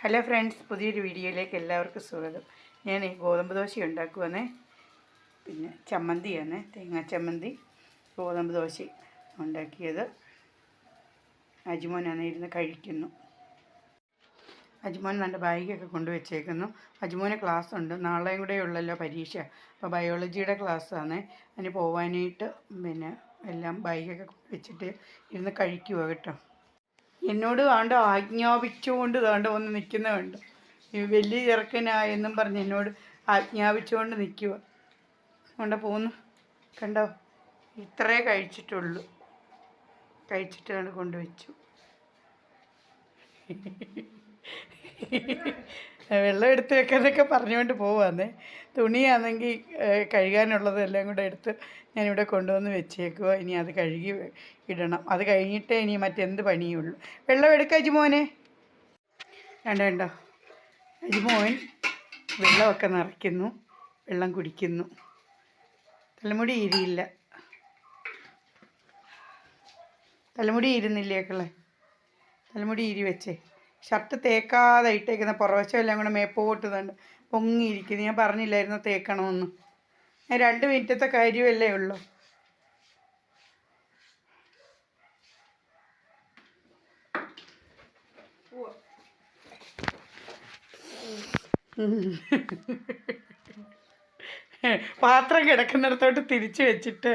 Hello friends പുതിയൊരു വീഡിയോയിലേക്ക് എല്ലാവർക്കും സ്വാഗതം. ഞാൻ ഗോതമ്പ് ദോശ ഉണ്ടാക്കുവാന്നേ പിന്നെ ചമ്മന്തിയാണ് തേങ്ങാ ചമ്മന്തി ഗോതമ്പ് ദോശ ഉണ്ടാക്കിയത്. അജ്മോനാണ് ഇരുന്ന് കഴിക്കുന്നു. അജ്മോൻ നല്ല ബാഗൊക്കെ കൊണ്ടുവച്ചേക്കുന്നു. അജ്മോന് ക്ലാസ് ഉണ്ട് നാളെയും കൂടെ ഉള്ളല്ലോ പരീക്ഷ. അപ്പോൾ ബയോളജിയുടെ ക്ലാസ്സാണ്. അതിന് പോവാനായിട്ട് പിന്നെ എല്ലാം ബാഗൊക്കെ വെച്ചിട്ട് ഇരുന്ന് കഴിക്കുക കേട്ടോ. എന്നോട് വേണ്ട ആജ്ഞാപിച്ചുകൊണ്ട് വേണ്ട ഒന്ന് നിൽക്കുന്ന വേണ്ട വലിയ ചെറുക്കനായെന്നും പറഞ്ഞ് എന്നോട് ആജ്ഞാപിച്ചുകൊണ്ട് നിൽക്കുക. കൊണ്ട പോന്നു. കണ്ടോ? ഇത്രേ കഴിച്ചിട്ടുള്ളൂ. കഴിച്ചിട്ടാണ് കൊണ്ടുവച്ചു വെള്ളം എടുത്ത് വെക്കാന്നൊക്കെ പറഞ്ഞുകൊണ്ട് പോവാന്നേ. തുണിയാണെങ്കിൽ കഴുകാനുള്ളതെല്ലാം കൂടെ എടുത്ത് ഞാനിവിടെ കൊണ്ടുവന്ന് വെച്ചേക്കുക ഇനി അത് കഴുകി ഇടണം. അത് കഴിഞ്ഞിട്ടേ ഇനി മറ്റെന്ത് പണിയുള്ളൂ. വെള്ളം എടുക്കാം അജിമോനെ. വേണ്ട വേണ്ടോ. അജിമോൻ വെള്ളമൊക്കെ നിറയ്ക്കുന്നു. വെള്ളം കുടിക്കുന്നു. തലമുടി ഇരിയില്ല തലമുടി ഇരുന്നില്ലേക്കളെ തലമുടി ഇരി വെച്ചേ. ഷർട്ട് തേക്കാതെ ഇട്ടേക്കുന്ന പുറവശം എല്ലാം കൂടെ മേപ്പോട്ട് തണ്ട് പൊങ്ങിയിരിക്കുന്നു. ഞാൻ പറഞ്ഞില്ലായിരുന്നു തേക്കണമെന്ന്. ഞാൻ രണ്ട് മിനിറ്റത്തെ കാര്യമല്ലേ ഉള്ളൂ. പാത്രം കിടക്കുന്നിടത്തോട്ട് തിരിച്ചു വെച്ചിട്ട്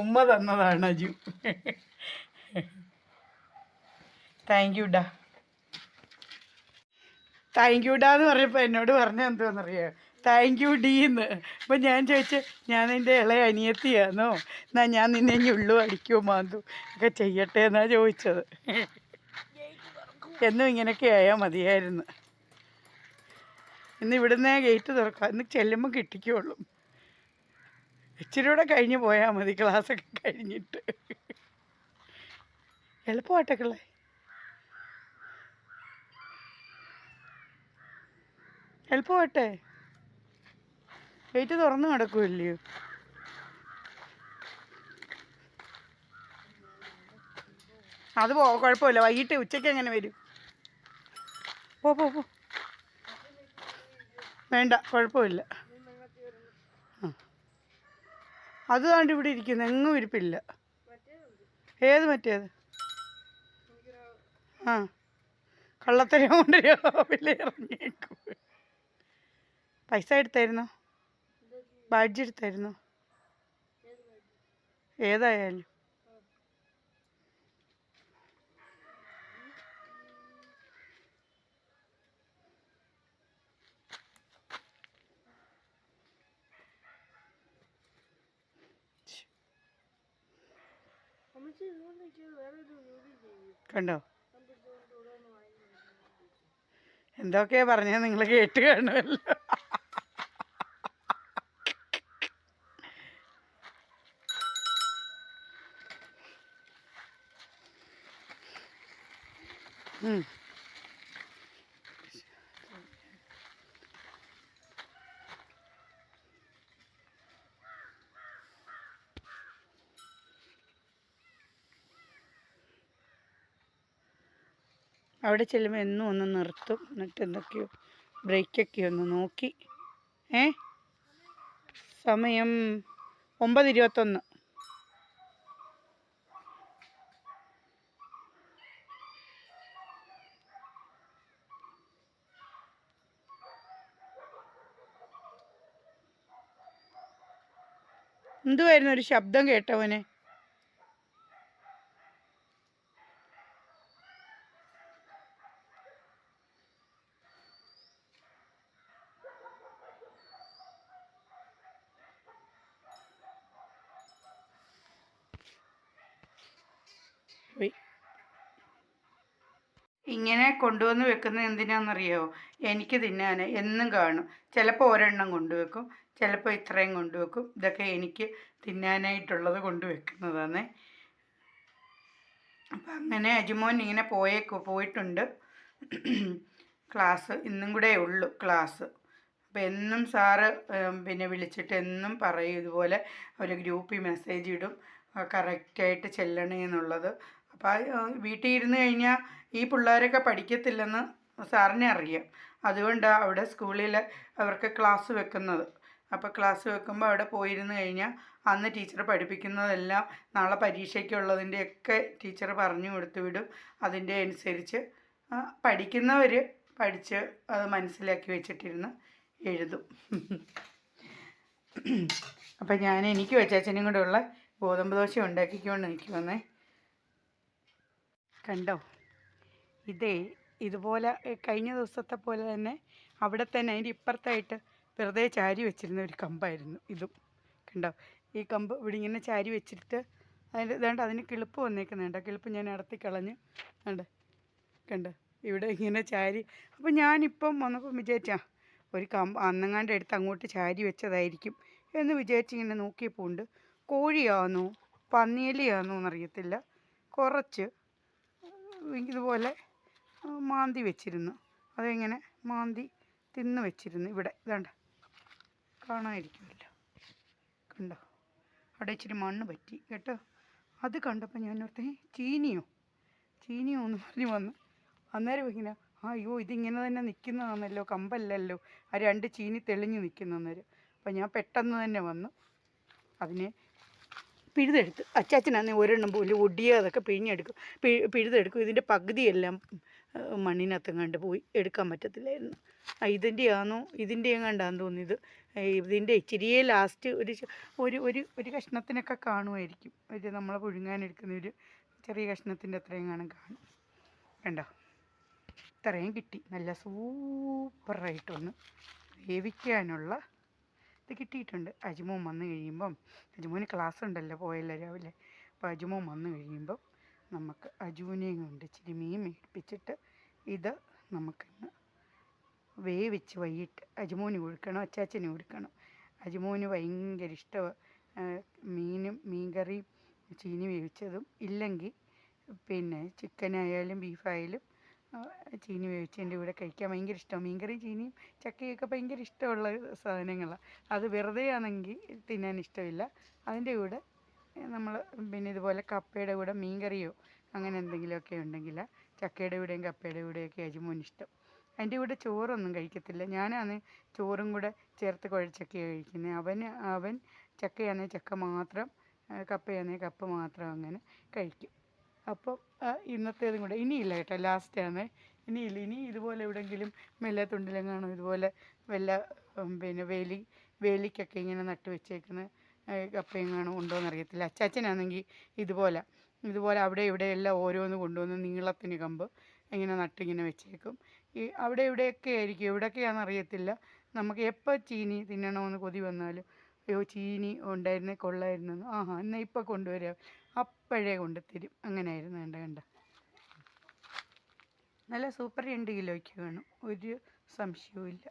ഉമ്മ തന്നതാണ് അജു. താങ്ക് യു ഡാ. താങ്ക് യു ഡാന്ന് പറഞ്ഞപ്പോൾ എന്നോട് പറഞ്ഞ എന്താണെന്നറിയോ താങ്ക് യു ഡി എന്ന് അപ്പം ഞാൻ ചോദിച്ചു ഞാൻ എന്റെ ഇളയ അനിയത്തിയാണോ എന്നാ ഞാൻ നിന്നെ ഞുള്ളു അടിക്കുമോ മാന്തു. ഒക്കെ ചെയ്യട്ടെ എന്നാ ചോദിച്ചത്. എന്നും ഇങ്ങനെയൊക്കെ ആയാൽ മതിയായിരുന്നു. ഇന്ന് ഇവിടുന്ന് ഗേറ്റ് തുറക്കാം. ഇന്ന് ചെല്ലുമ്പോൾ കിട്ടിക്കുള്ളൂ ഇച്ചിരി കൂടെ കഴിഞ്ഞ് പോയാൽ മതി ക്ലാസ്സൊക്കെ കഴിഞ്ഞിട്ട്. എളുപ്പമായിട്ടൊക്കെ എളുപ്പമാട്ടെ വെയിറ്റ് തുറന്നു കിടക്കുമല്ലയോ അത് പോ കുഴപ്പമില്ല. വൈകിട്ട് ഉച്ചയ്ക്ക് എങ്ങനെ വരും? പോ പോ പോ. വേണ്ട കുഴപ്പമില്ല. അത് താണ്ട് ഇവിടെ ഇരിക്കുന്നു. എങ്ങും ഇരിപ്പില്ല. ഏത് മറ്റേത്? ആ. കള്ളത്തരം കൊണ്ട് ഇറങ്ങിയേക്കും പൈസ എടുത്തായിരുന്നു. ബാഡ്ജ് എടുത്തായിരുന്നു. ഏതായാലും. കണ്ടോ? എന്തൊക്കെയാ പറഞ്ഞത് നിങ്ങൾ കേട്ട് കാണുമല്ലോ. അവിടെ ചെല്ലുമ്പോൾ എന്നും ഒന്ന് നിർത്തും. എന്നിട്ട് എന്തൊക്കെയോ ബ്രേക്കൊക്കെ ഒന്ന് നോക്കി. ഏ? സമയം ഒമ്പത് ഇരുപത്തൊന്ന്. എന്തുവായിരുന്നു ഒരു ശബ്ദം കേട്ടവനെ? ഇങ്ങനെ കൊണ്ടുവന്ന് വെക്കുന്നത് എന്തിനാണെന്നറിയോ എനിക്ക് തിന്നാൻ എന്നും കാണും. ചിലപ്പോൾ ഒരെണ്ണം കൊണ്ടുവെക്കും. ചിലപ്പോൾ ഇത്രയും കൊണ്ടുവെക്കും. ഇതൊക്കെ എനിക്ക് തിന്നാനായിട്ടുള്ളത് കൊണ്ടുവെക്കുന്നതാണ്. അപ്പം അങ്ങനെ അജിമോൻ ഇങ്ങനെ പോയേക്കു പോയിട്ടുണ്ട്. ക്ലാസ് ഇന്നും കൂടെ ഉള്ളു ക്ലാസ്. അപ്പം എന്നും സാറ് പിന്നെ വിളിച്ചിട്ട് എന്നും പറയും ഇതുപോലെ ഒരു ഗ്രൂപ്പിൽ മെസ്സേജ് ഇടും. കറക്റ്റായിട്ട് ചെല്ലണേ എന്നുള്ളത്. അപ്പോൾ വീട്ടിൽ ഇരുന്ന് കഴിഞ്ഞാൽ ഈ പിള്ളേരൊക്കെ പഠിക്കത്തില്ലെന്ന് സാറിനെ അറിയാം. അതുകൊണ്ടാണ് അവിടെ സ്കൂളിൽ അവർക്ക് ക്ലാസ് വെക്കുന്നത്. അപ്പോൾ ക്ലാസ് വെക്കുമ്പോൾ അവിടെ പോയിരുന്നു കഴിഞ്ഞാൽ അന്ന് ടീച്ചർ പഠിപ്പിക്കുന്നതെല്ലാം നാളെ പരീക്ഷയ്ക്കുള്ളതിന്റെയൊക്കെ ടീച്ചർ പറഞ്ഞു കൊടുത്തു വിടും. അതിന്റെ അനുസരിച്ച് പഠിക്കുന്നവർ പഠിച്ച് അത് മനസ്സിലാക്കി വെച്ചിട്ടിരുന്ന് എഴുതും. അപ്പം ഞാൻ എനിക്ക് വെച്ചാച്ചനും കൂടെ ഉള്ള ഗോതമ്പ് ദോശ ഉണ്ടാക്കിക്കൊണ്ട് നിൽക്കുവന്നേ. കണ്ടോ? ഇതേ ഇതുപോലെ കഴിഞ്ഞ ദിവസത്തെ പോലെ തന്നെ അവിടെ തന്നെ അതിന്റെ ഇപ്പുറത്തായിട്ട് വെറുതെ ചാരി വെച്ചിരുന്ന ഒരു കമ്പായിരുന്നു ഇതും. കണ്ടോ? ഈ കമ്പ് ഇവിടെ ഇങ്ങനെ ചാരി വെച്ചിട്ട് അതിന്റെ ഇതാണ്ട് അതിന് കിളിപ്പ് വന്നേക്കുന്നുണ്ട് കിളിപ്പ് ഞാൻ അടത്തി കളഞ്ഞ് കണ്ട്? കണ്ട്? ഇവിടെ ഇങ്ങനെ ചാരി. അപ്പം ഞാനിപ്പം വന്നപ്പം വിചാരിച്ചാ ഒരു കമ്പ് അന്നങ്ങാണ്ട് എടുത്ത് അങ്ങോട്ട് ചാരി വെച്ചതായിരിക്കും എന്ന് വിചാരിച്ച് ഇങ്ങനെ നോക്കിയപ്പോൾ ഉണ്ട് കോഴിയാണോ പന്നിയലിയാണോ എന്നറിയത്തില്ല കുറച്ച് ഇതുപോലെ മാന്തി വെച്ചിരുന്നു. അതെങ്ങനെ? മാന്തി തിന്ന് വെച്ചിരുന്നു ഇവിടെ. ഇതാണ്ട് കാണാതിരിക്കുമല്ലോ. കണ്ടോ? അവിടെ ഇച്ചിരി മണ്ണ് പറ്റി. കേട്ടോ? അത് കണ്ടപ്പോൾ ഞാൻ ഓർത്തേ ചീനിയോ? ചീനിയോ എന്ന് പറഞ്ഞ് വന്ന്. അന്നേരം ഇങ്ങനെ അയ്യോ ഇതിങ്ങനെ തന്നെ നിൽക്കുന്നതാണല്ലോ കമ്പല്ലല്ലോ. ആ രണ്ട് ചീനി തെളിഞ്ഞ് നിൽക്കുന്ന അന്നേരം. അപ്പം ഞാൻ പെട്ടെന്ന് തന്നെ വന്നു. അതിനെ പിഴുതെടുത്ത് അച്ചാച്ചനാന്നെ ഒരെണ്ണം പോലും ഒടിയാതൊക്കെ പിഴിഞ്ഞെടുക്കും. പിഴുതെടുക്കും. ഇതിന്റെ പകുതിയെല്ലാം ഏഹ്, മണ്ണിനകത്തും പോയി എടുക്കാൻ പറ്റത്തില്ലായിരുന്നു. ആ ഇതിന്റെ എങ്ങാണ്ടാന്ന് തോന്നിയത്. ഇതിന്റെ ഇച്ചിരിയെ ലാസ്റ്റ് ഒരു ഒരു ഒരു ഒരു കഷ്ണത്തിനൊക്കെ കാണുമായിരിക്കും. ഒരു നമ്മളെ പുഴുങ്ങാനെടുക്കുന്ന ഒരു ചെറിയ കഷ്ണത്തിന്റെ അത്രയും കാണും. കാണും. കണ്ടോ? ഇത്രയും കിട്ടി. നല്ല സൂപ്പറായിട്ടൊന്ന് വേവിക്കാനുള്ള ഇത് കിട്ടിയിട്ടുണ്ട്. അജിമോൻ വന്നു കഴിയുമ്പം അജിമോന് ക്ലാസ് ഉണ്ടല്ലോ പോയല്ലോ രാവിലെ. അപ്പോൾ അജിമോൻ വന്നു കഴിയുമ്പം നമുക്ക് അജൂനയും കൊണ്ട് ഇച്ചിരി മീൻ മേടിപ്പിച്ചിട്ട് ഇത് നമുക്കിന്ന് വേവിച്ച് വൈകിട്ട് അജിമോന് കൊടുക്കണം അച്ചാച്ചന് കൊടുക്കണം അജിമോന് ഭയങ്കര ഇഷ്ടമാണ് മീനും മീൻകറിയും ചീനി വേവിച്ചതും ഇല്ലെങ്കിൽ പിന്നെ ചിക്കനായാലും ബീഫായാലും ചീനി വേവിച്ചതിന്റെ കൂടെ കഴിക്കാൻ ഭയങ്കര ഇഷ്ടമാണ് മീൻകറിയും ചീനിയും ചക്കയൊക്കെ ഭയങ്കര ഇഷ്ടമുള്ള സാധനങ്ങളാണ് അത് വെറുതെ ആണെങ്കിൽ തിന്നാൻ ഇഷ്ടമില്ല. അതിന്റെ കൂടെ നമ്മൾ പിന്നെ ഇതുപോലെ കപ്പയുടെ കൂടെ മീൻകറിയോ അങ്ങനെ എന്തെങ്കിലുമൊക്കെ ഉണ്ടെങ്കിൽ ചക്കയുടെ കൂടെയും കപ്പയുടെ കൂടെയൊക്കെ അജിമോന് ഇഷ്ടം. അതിന്റെ കൂടെ ചോറൊന്നും കഴിക്കത്തില്ല. ഞാനാണ് ചോറും കൂടെ ചേർത്ത് കുഴച്ചൊക്കെയാണ് കഴിക്കുന്നത് അവന് അവൻ ചക്കയാണെങ്കിൽ ചക്ക മാത്രം കപ്പയാണെങ്കിൽ കപ്പ മാത്രം അങ്ങനെ കഴിക്കും. അപ്പം ഇന്നത്തേതും കൂടെ ഇനിയില്ല കേട്ടോ. ലാസ്റ്റാണ്. ഇനിയില്ല. ഇനി ഇതുപോലെ എവിടെയെങ്കിലും മെല്ലത്തുണ്ടിലെങ്ങാണോ ഇതുപോലെ വല്ല പിന്നെ വേലി വേലിക്കൊക്കെ ഇങ്ങനെ നട്ട് വെച്ചേക്കുന്ന കപ്പയെങ്ങാണോ ഉണ്ടോ അറിയത്തില്ല. അച്ചാച്ചനാണെങ്കിൽ ഇതുപോലെ ഇതുപോലെ അവിടെ ഇവിടെ എല്ലാം ഓരോന്ന് കൊണ്ടുവന്ന് നീളത്തിന് കമ്പ് ഇങ്ങനെ നട്ടിങ്ങനെ വെച്ചേക്കും. ഈ അവിടെ ഇവിടെയൊക്കെ ആയിരിക്കും. എവിടെയൊക്കെയാണെന്ന് അറിയത്തില്ല. നമുക്ക് എപ്പോൾ ചീനി തിന്നണമെന്ന് കൊതി വന്നാലും അയ്യോ ചീനി ഉണ്ടായിരുന്നേ കൊള്ളായിരുന്നു ആഹാ എന്നാൽ ഇപ്പം കൊണ്ടുവരാം. അപ്പോഴേ കൊണ്ടുത്തരും അങ്ങനെയായിരുന്നു കണ്ട കണ്ട. നല്ല സൂപ്പർ രണ്ട് കിലോയ്ക്ക് വേണം. ഒരു സംശയവും ഇല്ല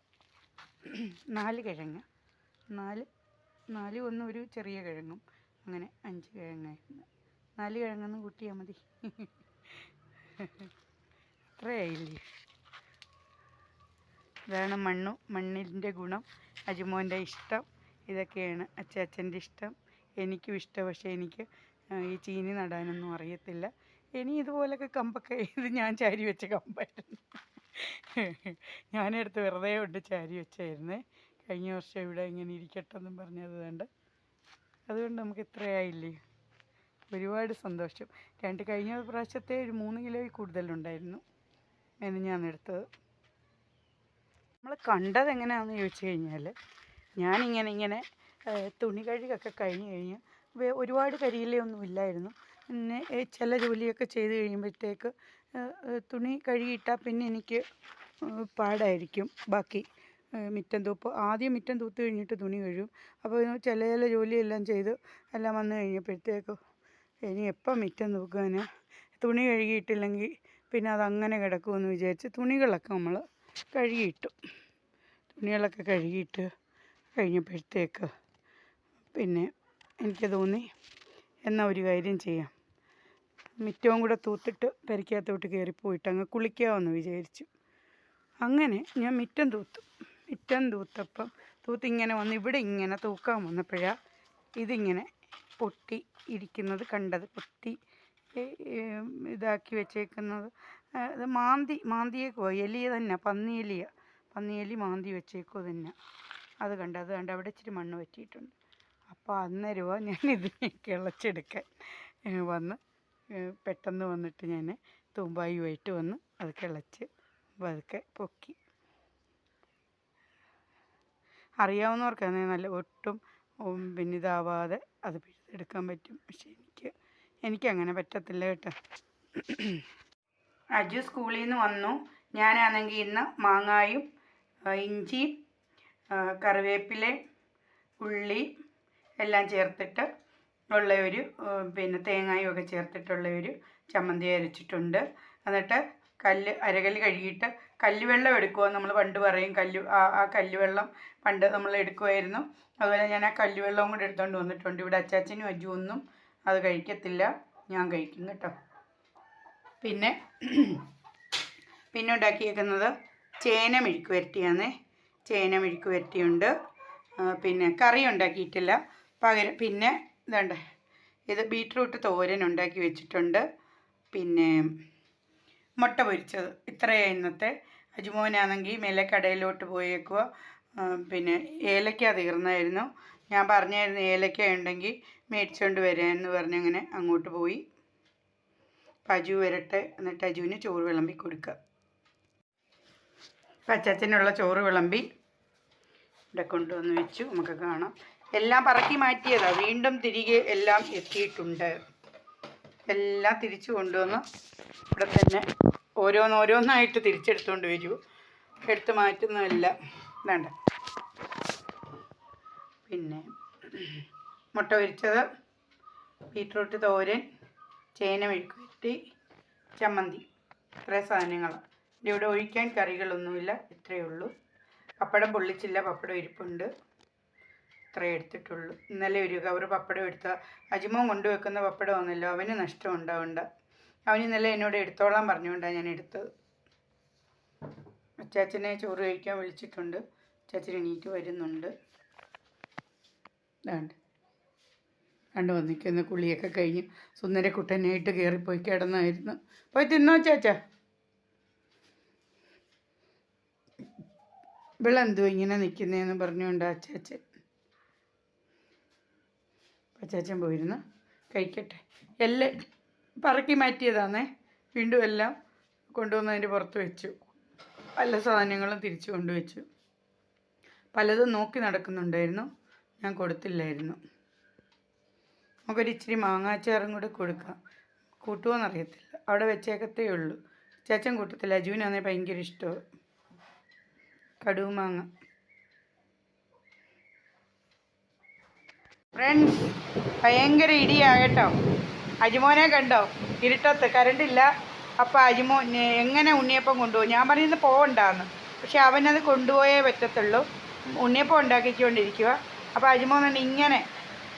നാല് കിഴങ്ങ്. നാല് നാല് ഒന്ന് ഒരു ചെറിയ കിഴങ്ങും. അങ്ങനെ അഞ്ച് കിഴങ്ങായിരുന്നു. നാല് കിഴങ്ങൊന്നും കൂട്ടിയാൽ മതി. അത്രയായില്ലേ? ഇതാണ് മണ്ണു മണ്ണിന്റെ ഗുണം. അജുമോന്റെ ഇഷ്ടം. ഇതൊക്കെയാണ് അച്ചാച്ചന്റെ ഇഷ്ടം. എനിക്കും ഇഷ്ടം. പക്ഷേ എനിക്ക് ഈ ചീനി നടാനൊന്നും അറിയത്തില്ല. ഇനി ഇതുപോലൊക്കെ കമ്പൊക്കെ ഇത് ഞാൻ ചാരി വെച്ച കമ്പായിരുന്നു. ഞാനെടുത്ത് വെറുതെ കൊണ്ട് ചാരി വെച്ചായിരുന്നേ. കഴിഞ്ഞ വർഷം ഇവിടെ ഇങ്ങനെ ഇരിക്കട്ടെ എന്നും പറഞ്ഞത് വേണ്ട അതുകൊണ്ട് നമുക്ക് ഇത്രയായില്ലേ? ഒരുപാട് സന്തോഷം. രണ്ട് കഴിഞ്ഞ പ്രാവശ്യത്തെ ഒരു മൂന്ന് കിലോയിൽ കൂടുതലുണ്ടായിരുന്നു മെനഞ്ഞാണ് എടുത്തത്. നമ്മൾ കണ്ടത് എങ്ങനെയാണെന്ന് ചോദിച്ചു കഴിഞ്ഞാൽ ഞാനിങ്ങനെ ഇങ്ങനെ തുണി കഴുകൊക്കെ കഴിഞ്ഞ് കഴിഞ്ഞ് ഒരുപാട് കരിയിലൊന്നും ഇല്ലായിരുന്നു. പിന്നെ ചില ജോലിയൊക്കെ ചെയ്ത് കഴിയുമ്പോഴത്തേക്ക് തുണി കഴുകിയിട്ടാൽ പിന്നെ എനിക്ക് പാടായിരിക്കും. ബാക്കി മിറ്റം തൂപ്പ്. ആദ്യം മിറ്റം തൂത്ത് കഴിഞ്ഞിട്ട് തുണി കഴുകും. അപ്പോൾ ചില ചില ജോലിയെല്ലാം ചെയ്ത് എല്ലാം വന്നു കഴിഞ്ഞപ്പോഴത്തേക്ക് ഇനി എപ്പം മിറ്റം തൂക്കാന്? തുണി കഴുകിയിട്ടില്ലെങ്കിൽ പിന്നെ അതങ്ങനെ കിടക്കുമെന്ന് വിചാരിച്ച് തുണികളൊക്കെ നമ്മൾ കഴുകിയിട്ടു. തുണികളൊക്കെ കഴുകിയിട്ട് കഴിഞ്ഞപ്പോഴത്തേക്ക് പിന്നെ എനിക്ക് തോന്നി എന്നാൽ ഒരു കാര്യം ചെയ്യാം. മിറ്റവും കൂടെ തൂത്തിട്ട് പെരയ്ക്കകത്തോട്ട് കയറിപ്പോയിട്ട് അങ്ങ് കുളിക്കാമെന്ന് വിചാരിച്ചു. അങ്ങനെ ഞാൻ മിറ്റം തൂത്തു. മിറ്റം തൂത്തപ്പം. തൂത്തിങ്ങനെ വന്ന് ഇവിടെ ഇങ്ങനെ തൂക്കാൻ വന്നപ്പോഴാണ് ഇതിങ്ങനെ പൊട്ടി ഇരിക്കുന്നത് കണ്ടത്. പൊട്ടി ഇതാക്കി വെച്ചേക്കുന്നത്. അത് മാന്തി മാന്തിയേക്കുവാ. എലിയ തന്നെ പന്നിയെലിയ. പന്നിയെലി മാന്തി വെച്ചേക്കുക തന്നെ. അത് കണ്ട് അത് കണ്ട് അവിടെ ഇച്ചിരി മണ്ണ് പറ്റിയിട്ടുണ്ട് അപ്പോൾ അന്നേരമോ ഞാൻ ഇതിനെ കിളച്ചെടുക്കാൻ വന്ന് പെട്ടെന്ന് വന്നിട്ട് ഞാൻ തൂമ്പായുമായിട്ട് വന്ന് അത് കിളച്ച് പതുക്കെ പൊക്കി അറിയാവുന്നവർക്കാണ് നല്ല ഒട്ടും പിന്നെ ഇതാവാതെ അത് പിഴുതെടുക്കാൻ പറ്റും. പക്ഷെ എനിക്ക് എനിക്കങ്ങനെ പറ്റത്തില്ല കേട്ടോ. അജു സ്കൂളിൽ നിന്ന് വന്നു. ഞാനാണെങ്കിൽ ഇന്ന് മാങ്ങായും ഇഞ്ചി കറിവേപ്പില ഉള്ളി എല്ലാം ചേർത്തിട്ട് ഉള്ള ഒരു പിന്നെ തേങ്ങായും ഒക്കെ ചേർത്തിട്ടുള്ള ഒരു ചമ്മന്തി അരച്ചിട്ടുണ്ട്. എന്നിട്ട് കല്ല് അരകല്ല് കഴുകിയിട്ട് കല്ലുവെള്ളം എടുക്കുക നമ്മൾ പണ്ട് പറയും. കല്ല് ആ കല്ലുവെള്ളം പണ്ട് നമ്മൾ എടുക്കുമായിരുന്നു അതുപോലെ ഞാൻ ആ കല്ലുവെള്ളവും കൂടെ എടുത്തുകൊണ്ട് വന്നിട്ടുണ്ട്. ഇവിടെ അച്ചാച്ചനും അജു ഒന്നും അത് കഴിക്കത്തില്ല. ഞാൻ കഴിക്കും കേട്ടോ. പിന്നെ പിന്നെ ഉണ്ടാക്കിയേക്കുന്നത് ചേന മെഴുക്ക് വരട്ടിയാന്നേ. ചേന മെഴുക്ക് വരട്ടിയുണ്ട്. പിന്നെ കറി ഉണ്ടാക്കിയിട്ടില്ല. പകരം പിന്നെ ഇതുണ്ട് ഇത് ബീട്രൂട്ട് തോരൻ ഉണ്ടാക്കി വെച്ചിട്ടുണ്ട്. പിന്നെ മുട്ട പൊരിച്ചത്. ഇത്രയാണ് ഇന്നത്തെ. അജുമോനാണെങ്കിൽ മേലെ കടയിലോട്ട് പോയേക്കുക പിന്നെ ഏലക്ക തീർന്നായിരുന്നു. ഞാൻ പറഞ്ഞായിരുന്നു ഏലക്ക ഉണ്ടെങ്കിൽ മേടിച്ചുകൊണ്ട് വരാമെന്ന് പറഞ്ഞങ്ങനെ അങ്ങോട്ട് പോയി. അപ്പം അജു വരട്ടെ എന്നിട്ട് അജുവിന് ചോറ് വിളമ്പി കൊടുക്കുക അപ്പം അച്ചാച്ചനുള്ള ചോറ് വിളമ്പി ഇവിടെ കൊണ്ടുവന്ന് വെച്ചു. നമുക്ക് കാണാം. എല്ലാം പറക്കി മാറ്റിയതാണ് വീണ്ടും തിരികെ എല്ലാം എത്തിയിട്ടുണ്ട്. എല്ലാം തിരിച്ചു കൊണ്ടുവന്ന് ഇവിടെ തന്നെ ഓരോന്നോരോന്നായിട്ട് തിരിച്ചെടുത്തുകൊണ്ട് വരൂ. എടുത്ത് മാറ്റുന്നതല്ല വേണ്ട. പിന്നെ മുട്ട പൊരിച്ചത് ബീട്രൂട്ട് തോരൻ ചേന മെഴുക്ക് വരട്ടി ചമ്മന്തി ഇത്രയും സാധനങ്ങൾ ഇവിടെ ഒഴിക്കാൻ കറികളൊന്നുമില്ല. ഇത്രയേ ഉള്ളൂ. പപ്പടം പൊള്ളിച്ചില്ല. പപ്പടം ഇരിപ്പുണ്ട്. ഇത്രയേ എടുത്തിട്ടുള്ളൂ. ഇന്നലെ ഒരു കവർ പപ്പടം എടുത്ത അജിമോൻ കൊണ്ടുവെക്കുന്ന പപ്പടം ഒന്നുമില്ല. അവന് നഷ്ടം ഉണ്ടാവണ്ട അവൻ ഇന്നലെ എന്നോട് എടുത്തോളാൻ പറഞ്ഞുകൊണ്ടാണ് ഞാൻ എടുത്തത്. അച്ചാച്ചനെ ചോറ് കഴിക്കാൻ വിളിച്ചിട്ടുണ്ട്. അച്ചാച്ചൻ എണീറ്റ് വരുന്നുണ്ട്. ഇതാണ്ട് കണ്ടു വന്നിരിക്കുന്ന കുളിയൊക്കെ കഴിഞ്ഞ് സുന്ദരക്കുട്ടനായിട്ട് കയറിപ്പോയി കിടന്നായിരുന്നു. പോയി തിന്നോ ചാച്ച ഇവളെന്തോ ഇങ്ങനെ നിൽക്കുന്നതെന്ന് പറഞ്ഞുകൊണ്ട് അച്ചാച്ചൻ. അച്ചാച്ചൻ പോയിരുന്നു. കഴിക്കട്ടെ. എല്ലാം പറക്കി മാറ്റിയതാണേ. വീണ്ടും എല്ലാം കൊണ്ടുവന്നതിന്റെ പുറത്ത് വെച്ചു. പല സാധനങ്ങളും തിരിച്ചു കൊണ്ടുവച്ചു. പലതും നോക്കി നടക്കുന്നുണ്ടായിരുന്നു. ഞാൻ കൊടുത്തില്ലായിരുന്നു. നമുക്കൊരു ഇച്ചിരി മാങ്ങാച്ചാറും കൂടെ കൊടുക്കാം. കൂട്ടുമോയെന്നറിയത്തില്ല അവിടെ വെച്ചേക്കത്തേ ഉള്ളൂ. ചേച്ചൻ കൂട്ടത്തില്ല അജുവിനാണെങ്കിൽ ഭയങ്കര ഇഷ്ടമാണ് കടുവ് മാങ്ങ. ഫ്രണ്ട്സ് ഭയങ്കര ഇടിയാകട്ടോ അജിമോനെ കണ്ടോ? ഇരുട്ടത്ത്. കരണ്ടില്ല. അപ്പോൾ അജിമോ എങ്ങനെ ഉണ്ണിയപ്പം കൊണ്ടുപോകും? ഞാൻ പറയുന്നത് പോകണ്ടാന്ന് പക്ഷെ അവനത് കൊണ്ടുപോയേ പറ്റത്തുള്ളൂ. ഉണ്ണിയപ്പം ഉണ്ടാക്കിക്കൊണ്ടിരിക്കുക അപ്പോൾ അജിമോൻ ഇങ്ങനെ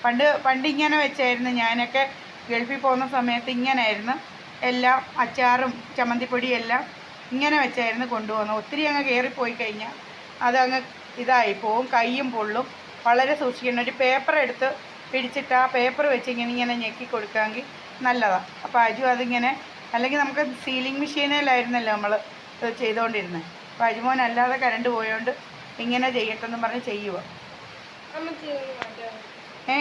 പണ്ട് പണ്ട് ഇങ്ങനെ വെച്ചായിരുന്നു ഞാനൊക്കെ ഗൾഫിൽ പോകുന്ന സമയത്ത് ഇങ്ങനെ ആയിരുന്നു എല്ലാം അച്ചാറും ചമ്മന്തിപ്പൊടിയും എല്ലാം ഇങ്ങനെ വെച്ചായിരുന്നു കൊണ്ടുപോകുന്നത്. ഒത്തിരി അങ്ങ് കയറിപ്പോയി കഴിഞ്ഞാൽ അതങ്ങ് ഇതായി പോവും കൈയും പൊള്ളും. വളരെ സൂക്ഷിക്കണം ഒരു പേപ്പർ എടുത്ത് പിടിച്ചിട്ട് ആ പേപ്പർ വെച്ച് ഇങ്ങനെ ഇങ്ങനെ ഞെക്കി കൊടുക്കാമെങ്കിൽ നല്ലതാണ് അപ്പോൾ അജു അതിങ്ങനെ അല്ലെങ്കിൽ നമുക്ക് സീലിംഗ് മെഷീനിലായിരുന്നല്ലോ നമ്മൾ ചെയ്തുകൊണ്ടിരുന്നത് അപ്പോൾ അജുമോൻ അല്ലാതെ കരണ്ട് പോയോണ്ട് ഇങ്ങനെ ചെയ്യട്ടെന്ന് പറഞ്ഞ് ചെയ്യുക ഏ?